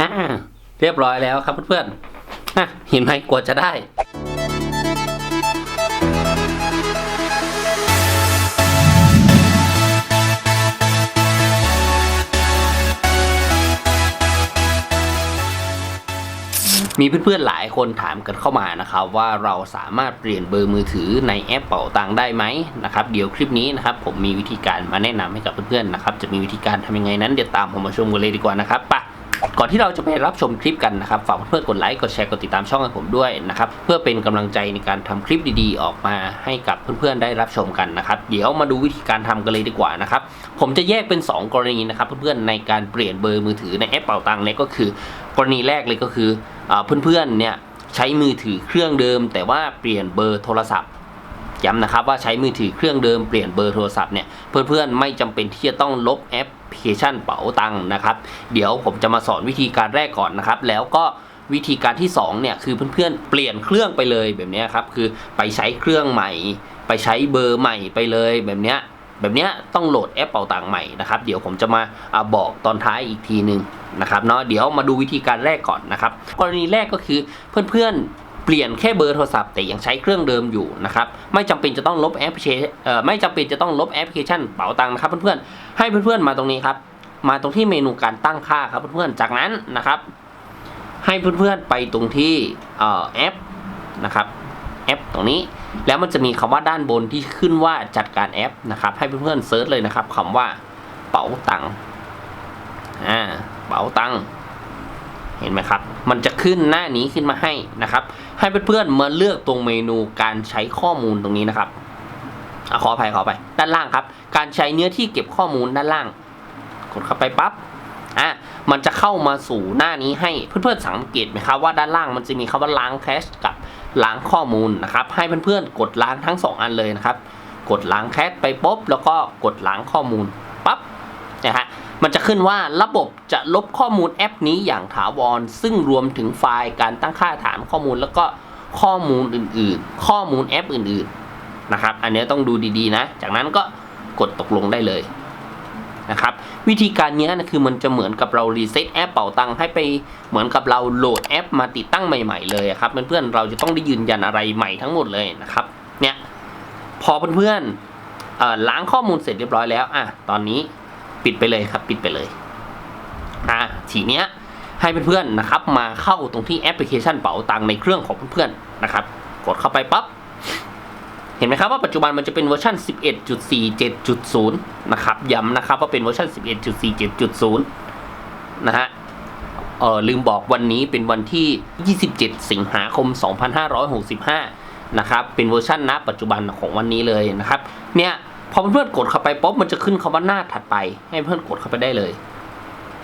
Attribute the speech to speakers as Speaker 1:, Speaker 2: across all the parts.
Speaker 1: อ่าเรียบร้อยแล้วครับเพื่อนๆอะเห็นไหมกว่าจะได้มีเพื่อนๆหลายคนถามกันเข้ามานะครับว่าเราสามารถเปลี่ยนเบอร์มือถือในแอปเป๋าตังได้ไหมนะครับเดี๋ยวคลิปนี้นะครับผมมีวิธีการมาแนะนำให้กับเพื่อนๆนะครับจะมีวิธีการทำยังไงนั้นเดี๋ยวตามผมมาชมกันเลยดีกว่านะครับไป ก่อนที่เราจะไปรับชมคลิปกันนะครับฝากเพื่อนๆกดไลค์กดแชร์กดติดตามช่องให้ผมด้วยนะครับเพื่อเป็นกำลังใจในการทำคลิปดีๆ ออกมาให้กับเพื่อนๆได้รับชมกันนะครับเดี๋ยวมาดูวิธีการทำกันเลยดีกว่านะครับผมจะแยกเป็น 2 กรณีนะครับเพื่อนๆในการเปลี่ยนเบอร์มือถือในแอปเป๋าตังค์เนี่ยก็คือ กรณีแรกเลยก็คือเพื่อนๆเนี่ยใช้มือถือเครื่องเดิม แต่ว่าเปลี่ยนเบอร์โทรศัพท์ย้ำนะครับว่าใช้มือถือเครื่องเดิมเปลี่ยนเบอร์โทรศัพท์เนี่ยเพื่อนๆไม่จำเป็นที่จะต้องลบแอป ลิเคชันเป๋าตังค์นะครับ เดี๋ยวผมจะมาสอนวิธีการแรกก่อนนะครับ แล้วก็วิธีการที่สองเนี่ยคือเพื่อนๆเปลี่ยนเครื่องไปเลยแบบนี้ครับคือไปใช้เครื่องใหม่ ไปใช้เบอร์ใหม่ไปเลยแบบเนี้ยแบบเนี้ยต้องโหลดแอปเป่าตังค์ใหม่นะครับ เดี๋ยวผมจะมาอาบอกตอนท้ายอีกทีหนึ่งนะครับเนาะเดี๋ยวมาดูวิธีการแรกก่อนนะครับ กรณีแรกก็คือเพื่อนๆ เปลี่ยนแค่เบอร์โทรศัพท์แต่ยังใช้เครื่องเดิมอยู่นะครับไม่จำเป็นจะต้องลบแอปพลิเคชันไม่จำเป็นจะต้องลบแอปพลิเคชันเป๋าตังค์นะครับเพื่อนๆให้เพื่อนๆมาตรงนี้ครับมาตรงที่เมนูการตั้งค่าครับเพื่อนๆจากนั้นนะครับ ให้เพื่อนๆไปตรงที่แอปนะครับแอปตรงนี้แล้วมันจะมีคำว่าด้านบนที่ขึ้นว่าจัดการแอปนะครับ ให้เพื่อนๆเซิร์ชเลยนะครับคำว่าเป๋าตังค์อ่าเป๋าตังค์ เห็นไหมครับ มันจะขึ้นหน้านี้ขึ้นมาให้นะครับ ให้เพื่อนๆมาเลือกตรงเมนูการใช้ข้อมูลตรงนี้นะครับอขออภัยขออภัยด้านล่างครับ การใช้เนื้อที่เก็บข้อมูลด้านล่าง กดเข้าไปปั๊บอะมันจะเข้ามาสู่หน้านี้ให้เพื่อนๆสังเกตไหมครับว่าด้านล่างมันจะมีคำว่าล้างแคชกับล้างข้อมูลนะครับ ให้เพื่อนๆกดล้างทั้งสองอันเลยนะครับ กดล้างแคชไปปุ๊บแล้วก็กดล้างข้อมูลปั๊บ นะฮะมันจะขึ้นว่าระบบจะลบข้อมูลแอปนี้อย่างถาวร ซึ่งรวมถึงไฟล์การตั้งค่าฐานข้อมูลแล้วก็ข้อมูลอื่นๆ ข้อมูลแอปอื่นๆนะครับ อันนี้ต้องดูดีๆนะ จากนั้นก็กดตกลงได้เลยนะครับ วิธีการนี้นะคือมันจะเหมือนกับเรารีเซ็ตแอปเป่าตังค์ให้ไปเหมือนกับเราโหลดแอป มาติดตั้งใหม่ ๆ เลยครับเพื่อนๆเราจะต้องได้ยืนยันอะไรใหม่ทั้งหมดเลยนะครับ เนี่ยพอเพื่อนๆล้างข้อมูลเสร็จเรียบร้อยแล้วอะตอนนี้ ปิดไปเลยครับ ปิดไปเลยอะทีเนี้ยให้เพื่อนๆนะครับ มาเข้าตรงที่แอปพลิเคชันเป๋าตังค์ในเครื่องของเพื่อนๆนะครับ กดเข้าไปปั๊บเห็นไหมครับว่าปัจจุบันมันจะเป็นเวอร์ชัน11.47.0 นะครับ ย้ำนะครับว่าเป็นเวอร์ชัน11.47.0 นะฮะ เออลืมบอกวันนี้เป็นวันที่ 27 สิงหาคม 2565 นะครับ เป็นเวอร์ชันณปัจจุบันของวันนี้เลยนะครับ เนี่ย พอเพื่อนๆกดเข้าไปปุ๊บมันจะขึ้นคำว่าหน้าถัดไป ให้เพื่อนกดเข้าไปได้เลย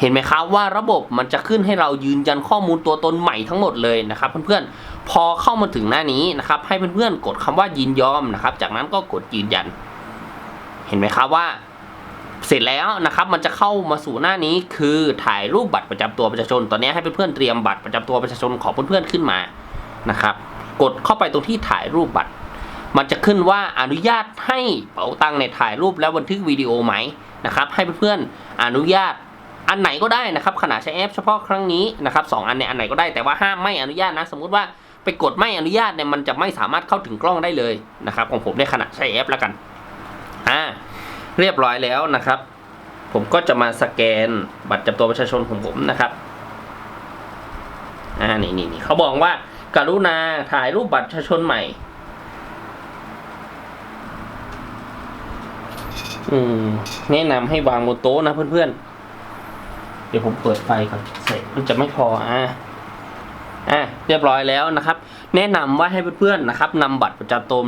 Speaker 1: เห็นไหมครับว่าระบบมันจะขึ้นให้เรายืนยันข้อมูลตัวตนใหม่ทั้งหมดเลยนะครับ เพื่อนๆพอเข้ามาถึงหน้านี้นะครับ ให้เพื่อนๆกดคำว่ายินยอมนะครับ จากนั้นก็กดยืนยัน เห็นไหมครับว่า เสร็จแล้วนะครับ มันจะเข้ามาสู่หน้านี้คือถ่ายรูปบัตรประจำตัวประชาชน ตอนนี้ให้เพื่อนๆเตรียมบัตรประจำตัวประชาชนของเพื่อนๆขึ้นมานะครับ กดเข้าไปตรงที่ถ่ายรูปบัตร มันจะขึ้นว่าอนุญาตให้เป๋าตังค์ในยถ่ายรูปและบันทึกวิดีโอไหมนะครับ ให้เพื่อนๆอนุญาตอันไหนก็ได้นะครับขณะใช้แอปเฉพาะครั้งนี้นะครับสองอันเนี่ยอันไหนก็ได้แต่ว่าห้ามไม่อนุญาตนะสมมุติว่าไปกดไม่อนุญาตเนี่ยมันจะไม่สามารถเข้าถึงกล้องได้เลยนะครับของผมในขณะใช้แอปแล้วกันอ่าเรียบร้อยแล้วนะครับ ผมก็จะมาสแกนบัตรประจำตัวประชาชนของผมนะครับอ่านี่นี่นี่เขาบอกว่ากรุณาถ่ายรูปบัตรประชาชนใหม่ อืม แนะนำให้วางบนโต๊ะนะเพื่อนๆ เดี๋ยวผมเปิดไฟก่อนเสร็จมันจะไม่พออ่าอะเรียบร้อยแล้วนะครับ แนะนำว่าให้เพื่อนๆนะครับนำบัตรประจำตัว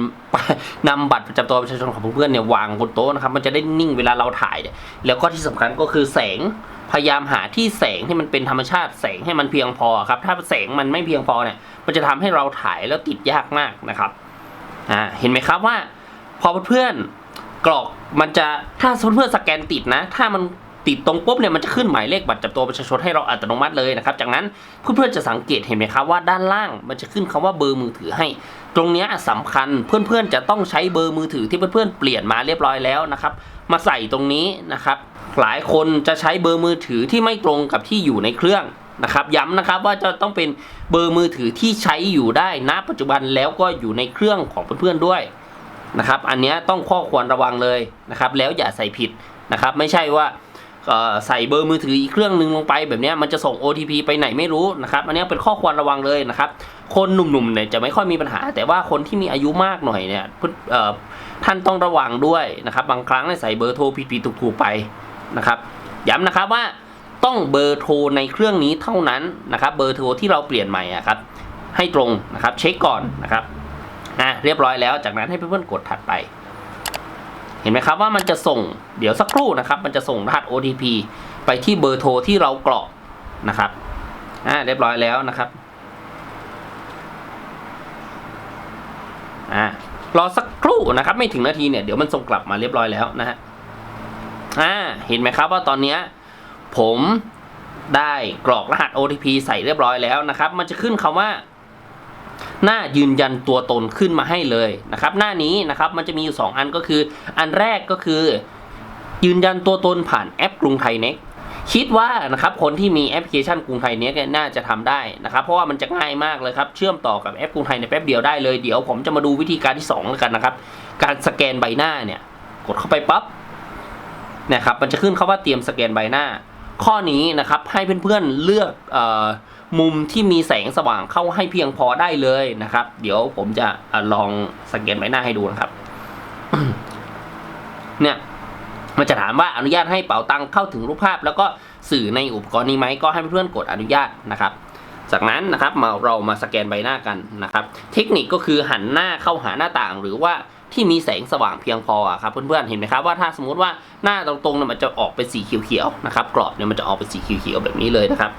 Speaker 1: นำบัตรประจำตัวประชาชนของเพื่อนๆเนี่ยวางบนโต๊ะนะครับ มันจะได้นิ่งเวลาเราถ่ายเนี่ยแล้วก็ที่สำคัญก็คือแสงพยายามหาที่แสงที่มันเป็นธรรมชาติแสงให้มันเพียงพอครับ ถ้าแสงมันไม่เพียงพอเนี่ย มันจะทำให้เราถ่ายแล้วติดยากมากนะครับ อ่าเห็นไหมครับว่าพอเพื่อนๆ กรอกมันจะถ้าเพื่อนสแกนติดนะ ถ้ามันติดตรงปุ๊บเนี่ยมันจะขึ้นหมายเลขบัตรประจำตัวประชาชนให้เราอัตโนมัติเลยนะครับ จากนั้นเพื่อนๆจะสังเกตเห็นไหมครับว่าด้านล่างมันจะขึ้นคำว่าเบอร์มือถือให้ ตรงนี้ยสำคัญเพื่อนๆจะต้องใช้เบอร์มือถือที่เพื่อนๆเปลี่ยนมาเรียบร้อยแล้วนะครับ มาใส่ตรงนี้นะครับ หลายคนจะใช้เบอร์มือถือที่ไม่ตรงกับที่อยู่ในเครื่องนะครับย้ำนะครับว่าจะต้องเป็นเบอร์มือถือที่ใช้อยู่ได้ณปัจจุบันแล้วก็อยู่ในเครื่องของเพื่อนๆด้วย นะครับ อันนี้ต้องข้อควรระวังเลยนะครับ แล้วอย่าใส่ผิดนะครับ ไม่ใช่ว่าใส่เบอร์มือถืออีกเครื่องหนึ่งลงไปแบบนี้มันจะส่ง OTP ไปไหนไม่รู้นะครับ อันนี้เป็นข้อควรระวังเลยนะครับ คนหนุ่มๆเนี่ยจะไม่ค่อยมีปัญหา แต่ว่าคนที่มีอายุมากหน่อยเนี่ยท่านต้องระวังด้วยนะครับ บางครั้งใส่เบอร์โทรผิดๆถูกๆไปนะครับ ย้ำนะครับว่าต้องเบอร์โทรในเครื่องนี้เท่านั้นนะครับ เบอร์โทรที่เราเปลี่ยนใหม่อะครับ ให้ตรงนะครับ เช็คก่อนนะครับ เรียบร้อยแล้ว จากนั้นให้เพื่อนๆกดถัดไป เห็นไหมครับว่ามันจะส่งเดี๋ยวสักครู่นะครับ มันจะส่งรหัส OTP ไปที่เบอร์โทรที่เรากรอกนะครับอ่าเรียบร้อยแล้วนะครับอ่ารอสักครู่นะครับไม่ถึงนาทีเนี่ยเดี๋ยวมันส่งกลับมาเรียบร้อยแล้วนะฮะอ่าเห็นไหมครับว่าตอนเนี้ยผมได้กรอกรหัส OTP ใส่เรียบร้อยแล้วนะครับ มันจะขึ้นคำว่า หน้ายืนยันตัวตนขึ้นมาให้เลยนะครับ หน้านี้นะครับมันจะมีอยู่2อันก็คือ อันแรกก็คือ ยืนยันตัวตนผ่านแอปกรุงไทยเน็กคิดว่านะครับคนที่มีแอปพลิเคชันกรุงไทยเน็กเนี่ยน่าจะทำได้นะครับ เพราะว่ามันจะง่ายมากเลยครับ เชื่อมต่อกับแอปกรุงไทยในแป๊บเดียวได้เลยเดี๋ยวผมจะมาดูวิธีการที่2แล้วกันนะครับ การสแกนใบหน้าเนี่ย กดเข้าไปปั๊บนี่ยครับมันจะขึ้นเขาว่าเตรียมสแกนใบหน้า ข้อนี้นะครับให้เพื่อนๆเลือกเอ่อ มุมที่มีแสงสว่างเข้าให้เพียงพอได้เลยนะครับ เดี๋ยวผมจะลองสแกนใบหน้าให้ดูนะครับ เนี่ยมันจะถามว่าอนุญาตให้เป๋าตังเข้าถึงรูปภาพ แล้วก็สื่อในอุปกรณ์นี้ไหมก็ให้เพื่อนกดอนุญาตนะครับ จากนั้นนะครับมาเรามาสแกนใบหน้ากันนะครับ เทคนิคก็คือหันหน้าเข้าหาหน้าต่าง หรือว่าที่มีแสงสว่างเพียงพอครับเพื่อนๆเห็นไหมครับว่าถ้าสมมติว่าหน้าตรงๆเนี่ยมันจะออกเป็นสีเขียวๆนะครับกรอบเนี่ยมันจะออกเป็นสีเขียวๆแบบนี้เลยนะครับ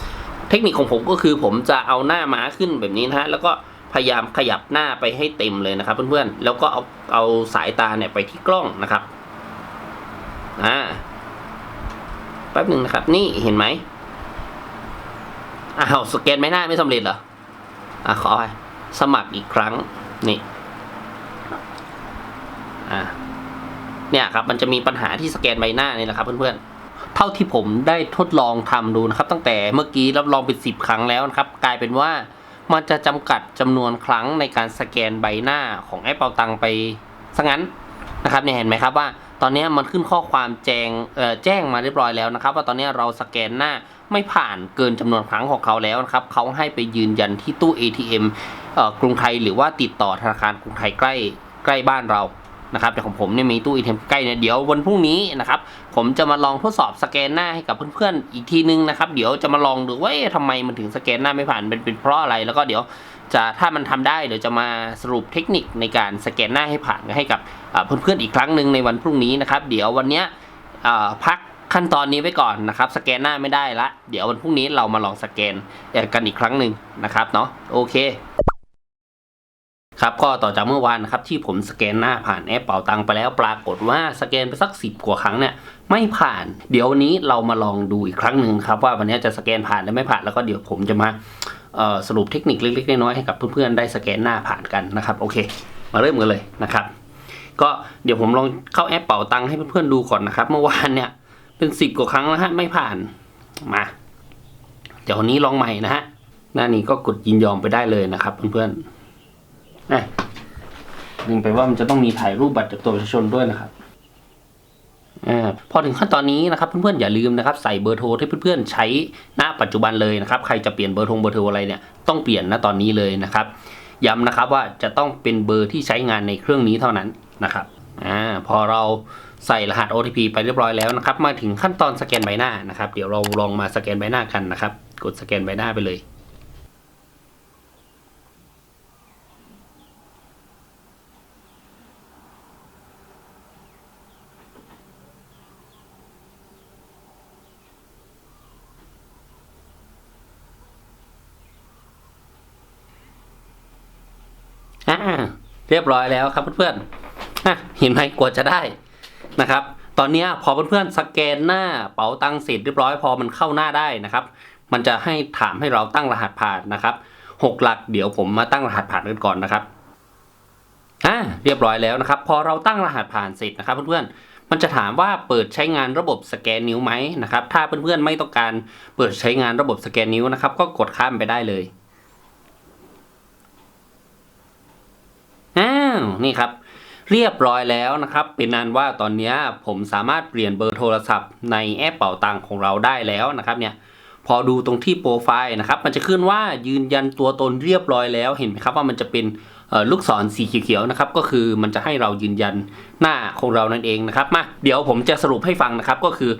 Speaker 1: เทคนิคของผมก็คือผมจะเอาหน้าม้าขึ้นแบบนี้นะฮะแล้วก็พยายามขยับหน้าไปให้เต็มเลยนะครับ เพื่อนๆ แล้วก็เอาเอาสายตาเนี่ยไปที่กล้องนะครับอ่าแป๊บหนึ่งนะครับ นี่เห็นไหมอ้าวสแกนไม่หน้าไม่สำเร็จเหรออะขอสมัครอีกครั้งนี่อ่าเนี่ยครับ มันจะมีปัญหาที่สแกนใบหน้านี่แหละครับเพื่อนๆ เท่าที่ผมได้ทดลองทำดูนะครับ ตั้งแต่เมื่อกี้รับรองเป็นสิบครั้งแล้วนะครับ กลายเป็นว่ามันจะจำกัดจำนวนครั้งในการสแกนใบหน้าของแอปเป่าตังไปซะงั้นนะครับเนี่ยเห็นไหมครับว่า ตอนนี้มันขึ้นข้อความแจ้งเอ่อแจ้งมาเรียบร้อยแล้วนะครับ ว่าตอนนี้เราสแกนหน้าไม่ผ่านเกินจำนวนครั้งของเขาแล้วนะครับเขาให้ไปยืนยันที่ตู้ ATM เอ่อกรุงไทยหรือว่าติดต่อธนาคารกรุงไทยใกล้ใกล้บ้านเรา นะครับแต่ของผมเนี่ยมีตู้ ATM ใกล้เนี่ยเดี๋ยววันพรุ่งนี้นะครับผมจะมาลองทดสอบสแกนหน้าให้กับเพื่อนๆอีกทีนึงนะครับเดี๋ยวจะมาลองดูว่าทำไมมันถึงสแกนหน้าไม่ผ่านเป็นเป็นเพราะอะไรแล้วก็เดี๋ยวจะถ้ามันทำได้เดี๋ยวจะมาสรุปเทคนิคในการสแกนหน้าให้ผ่านให้กับเพื่อนๆอีกครั้งหนึ่งในวันพรุ่งนี้นะครับเดี๋ยววันเนี้ยพักขั้นตอนนี้ไว้ก่อนนะครับสแกนหน้าไม่ได้ละ เดี๋ยววันพรุ่งนี้เรามาลองสแกนกันอีกครั้งหนึ่งนะครับเนาะโอเค ครับก็ต่อจากเมื่อวานนะครับที่ผมสแกนหน้าผ่านแอปเป๋าตังไปแล้วปรากฏว่าสแกนไปสักสิบกว่าครั้งเนี่ยไม่ผ่าน เดี๋ยวนี้เรามาลองดูอีกครั้งหนึ่งครับว่าวันนี้จะสแกนผ่านหรือไม่ผ่านแล้วก็เดี๋ยวผมจะมาสรุปเทคนิคเล็กๆน้อยๆให้กับเพื่อนๆได้สแกนหน้าผ่านกันนะครับโอเค มาเริ่มกันเลยนะครับ ก็เดี๋ยวผมลองเข้าแอปเป๋าตังให้เพื่อนๆดูก่อนนะครับเมื่อวานเนี่ยเป็นสิบกว่าครั้งแล้วฮะไม่ผ่านมา เดี๋ยววันนี้ลองใหม่นะฮะหน้านี้ก็กดยินยอมไปได้เลยนะครับเพื่อนๆ อะลืมไปว่ามันจะต้องมีถ่ายรูปบัตรจากตัวประชาชนด้วยนะครับอพอถึงขั้นตอนนี้นะครับเพื่อนๆอย่าลืมนะครับใส่เบอร์โทรที่เพื่อนๆใช้ณปัจจุบันเลยนะครับใครจะเปลี่ยนเบอร์โทรเบอร์โทรอะไรเนี่ยต้องเปลี่ยนณตอนนี้เลยนะครับย้ำนะครับว่าจะต้องเป็นเบอร์ที่ใช้งานในเครื่องนี้เท่านั้นนะครับอ่าพอเราใส่รหัส OTP ไปเรียบร้อยแล้วนะครับ มาถึงขั้นตอนสแกนใบหน้านะครับ เดี๋ยวเราลองมาสแกนใบหน้ากันนะครับ กดสแกนใบหน้าไปเลย อ่าเรียบร้อยแล้วครับเพื่อนๆอะเห็นไหมกว่าจะได้นะครับ ตอนนี้พอเพื่อนๆสแกนหน้าเป๋าตังค์เสร็จเรียบร้อยพอมันเข้าหน้าได้นะครับ มันจะให้ถามให้เราตั้งรหัสผ่านนะครับหกหลักเดี๋ยวผมมาตั้งรหัสผ่านกันก่อนนะครับอ่าเรียบร้อยแล้วนะครับ พอเราตั้งรหัสผ่านเสร็จนะครับเพื่อนๆมันจะถามว่าเปิดใช้งานระบบสแกนนิ้วไหมนะครับ ถ้าเพื่อนๆไม่ต้องการเปิดใช้งานระบบสแกนนิ้วนะครับ ก็กดข้ามไปได้เลยอ้าวนี่ครับ เรียบร้อยแล้วนะครับ เป็นนันว่าตอนนี้ผมสามารถเปลี่ยนเบอร์โทรศัพท์ในแอปเป่าตังของเราได้แล้วนะครับเนี่ยพอดูตรงที่โปรไฟล์นะครับ มันจะขึ้นว่ายืนยันตัวตนเรียบร้อยแล้วเห็นไหมครับว่ามันจะเป็นลูกศรสีเขียวๆนะครับ ก็คือมันจะให้เรายืนยันหน้าของเรานั่นเองนะครับมาเดี๋ยวผมจะสรุปให้ฟังนะครับ ก็คือ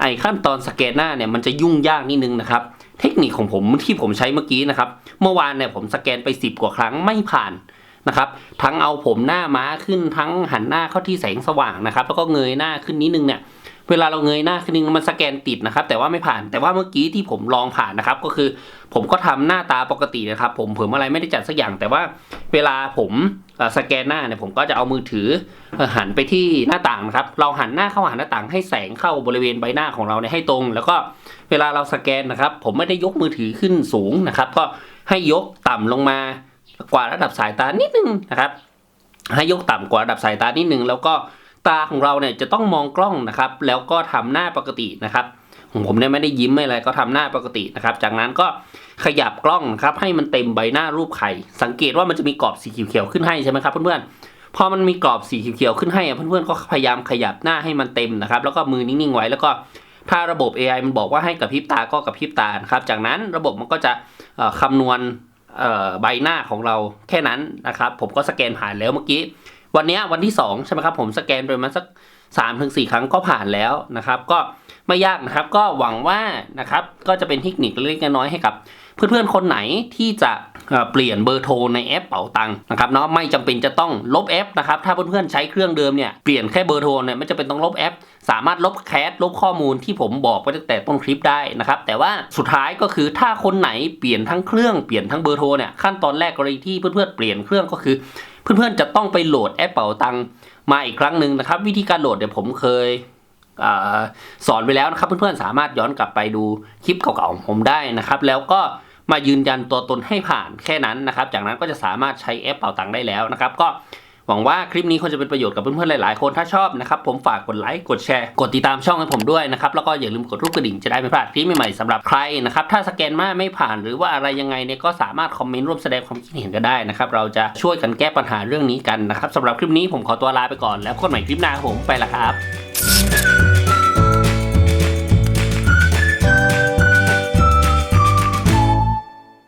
Speaker 1: ไอ้ขั้นตอนสแกนหน้าเนี่ยมันจะยุ่งยากนิดนึงนะครับ เทคนิคของผมที่ผมใช้เมื่อกี้นะครับ เมื่อวานเนี่ยผมสแกนไป 10 กว่าครั้งไม่ผ่าน นะครับ ทั้งเอาผมหน้าม้าขึ้นทั้งหันหน้าเข้าที่แสงสว่างนะครับ แล้วก็เงยหน้าขึ้นนิดนึงเนี่ย เวลาเราเงยหน้าขึ้นนึงมันสแกนติดนะครับ แต่ว่าไม่ผ่าน แต่ว่าเมื่อกี้ที่ผมลองผ่านนะครับ ก็คือผมก็ทำหน้าตาปกตินะครับ ผมเผิมอะไรไม่ได้จัดสักอย่าง แต่ว่าเวลาผมสแกนหน้าเนี่ยผมก็จะเอามือถือหันไปที่หน้าต่างนะครับ เราหันหน้าเข้าหาหน้าต่างให้แสงเข้าบริเวณใบหน้าของเราเนี่ยให้ตรง แล้วก็เวลาเราสแกนนะครับ ผมไม่ได้ยกมือถือขึ้นสูงนะครับ ก็ให้ยกต่ำลงมา กว่าระดับสายตานิดนึงนะครับ ให้ยกต่ำกว่าระดับสายตานิดนึง แล้วก็ตาของเราเนี่ยจะต้องมองกล้องนะครับ แล้วก็ทำหน้าปกตินะครับของผมเนี่ยไม่ได้ยิ้มไม่อะไรก็ทำหน้าปกตินะครับ จากนั้นก็ขยับกล้องนะครับให้มันเต็มใบหน้ารูปไข่ สังเกตว่ามันจะมีกรอบสีเขียวๆขึ้นให้ใช่ไหมครับเพื่อนๆพอมันมีกรอบสีเขียวๆขึ้นให้อะเพื่อนๆก็พยายามขยับหน้าให้มันเต็มนะครับ แล้วก็มือนิ่งๆไว้แล้วก็ถ้าระบบ AI มันบอกว่าให้กับพริบตาก็กับพริบตานะครับ จากนั้นระบบมันก็จะคำนวณ ใบหน้าของเราแค่นั้นนะครับ ผมก็สแกนผ่านแล้วเมื่อกี้ วันนี้วันที่ 2 ใช่ไหมครับ ผมสแกนไปมาสัก3าถึงสครั้งก็ผ่านแล้วนะครับ ก็ไม่ยากนะครับ ก็หวังว่านะครับก็จะเป็นเทคนิคเล็กน้อยให้กับ เพื่อนๆคนไหนที่จะเปลี่ยนเบอร์โทรในแอปเป๋าตังค์นะครับเนาะไม่จำเป็นจะต้องลบแอปนะครับถ้าเพื่อนๆใช้เครื่องเดิมเนี่ยเปลี่ยนแค่เบอร์โทรเนี่ยไม่จำเป็นต้องลบแอป สามารถลบแคสลบข้อมูลที่ผมบอกไปตั้งแต่ต้นคลิปได้นะครับแต่ว่าสุดท้ายก็คือถ้าคนไหนเปลี่ยนทั้งเครื่องเปลี่ยนทั้งเบอร์โทรเนี่ยขั้นตอนแรกกรณีที่เพื่อนๆเปลี่ยนเครื่องก็คือ เพื่อนๆจะต้องไปโหลดแอปเป๋าตังค์มาอีกครั้งหนึ่งนะครับวิธีการโหลดเดี๋ยวผมเคย สอนไปแล้วนะครับ เพื่อนๆสามารถย้อนกลับไปดูคลิปเก่าๆของผมได้นะครับ แล้วก็มายืนยันตัวตนให้ผ่านแค่นั้นนะครับ จากนั้นก็จะสามารถใช้แอปเป๋าตังค์ได้แล้วนะครับ ก็หวังว่าคลิปนี้คงจะเป็นประโยชน์กับเพื่อนๆหลายๆ คนถ้าชอบนะครับ ผมฝากกดไลค์กดแชร์ กดติดตามช่องให้ผมด้วยนะครับ แล้วก็อย่าลืมกดรูปกระดิ่งจะได้ไม่พลาดคลิปใหม่ๆสำหรับใครนะครับ ถ้าสแกนมาไม่ผ่านหรือว่าอะไรยังไงเนี่ยก็สามารถคอมเมนต์ร่วมแสดงความคิดเห็นกันได้นะครับ เราจะช่วยกันแก้ปัญหาเรื่องนี้กันนะครับสำหรับคลิปนี้ผมขอตัวลาไปก่อนแล้วพบกันใหม่คลิปหน้าผมไปละครับ